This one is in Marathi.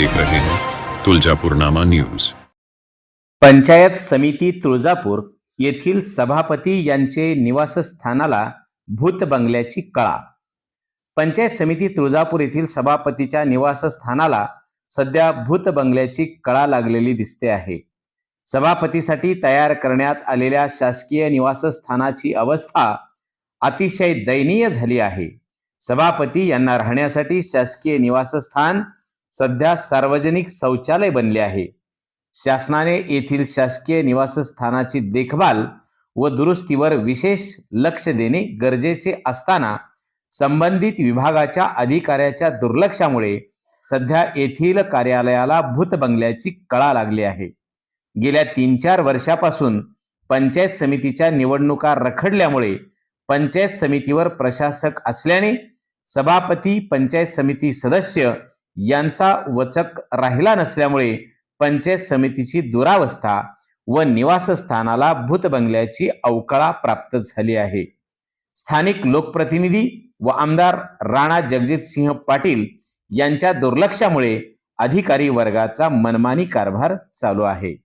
देख रहे हैं। तुलजापुरनामा न्यूज। पंचायत समिती तुळजापूर येथील सभापती यांचे निवासस्थानाला भूत बंगल्याची कळा. पंचायत समिती तुळजापूर येथील सभापतीच्या निवासस्थानाला सध्या भूत बंगल्याची कळा लागलेली दिसते आहे. सभापतीसाठी तयार करण्यात आलेल्या शासकीय निवासस्थानाची अवस्था अतिशय दयनीय झाली आहे. सभापती यांना राहण्यासाठी शासकीय निवासस्थान सध्या सार्वजनिक शौचालय बनले आहे. शासनाने येथील शासकीय निवासस्थानाची देखभाल व दुरुस्तीवर विशेष लक्ष देणे गरजेचे असताना संबंधित विभागाच्या अधिकाऱ्याच्या दुर्लक्षामुळे सध्या येथील कार्यालयाला भूत बंगल्याची कळा लागली आहे. गेल्या तीन चार वर्षापासून पंचायत समितीच्या निवडणुका रखडल्यामुळे पंचायत समितीवर प्रशासक असल्याने सभापती पंचायत समिती सदस्य यांचा वचक राहिला नसल्यामुळे पंचायत समितीची दुरावस्था व निवासस्थानाला भूत बंगल्याची अवकळा प्राप्त झाली आहे. स्थानिक लोकप्रतिनिधी व आमदार राणा जगजित सिंह पाटील यांच्या दुर्लक्षामुळे अधिकारी वर्गाचा मनमानी कारभार चालू आहे.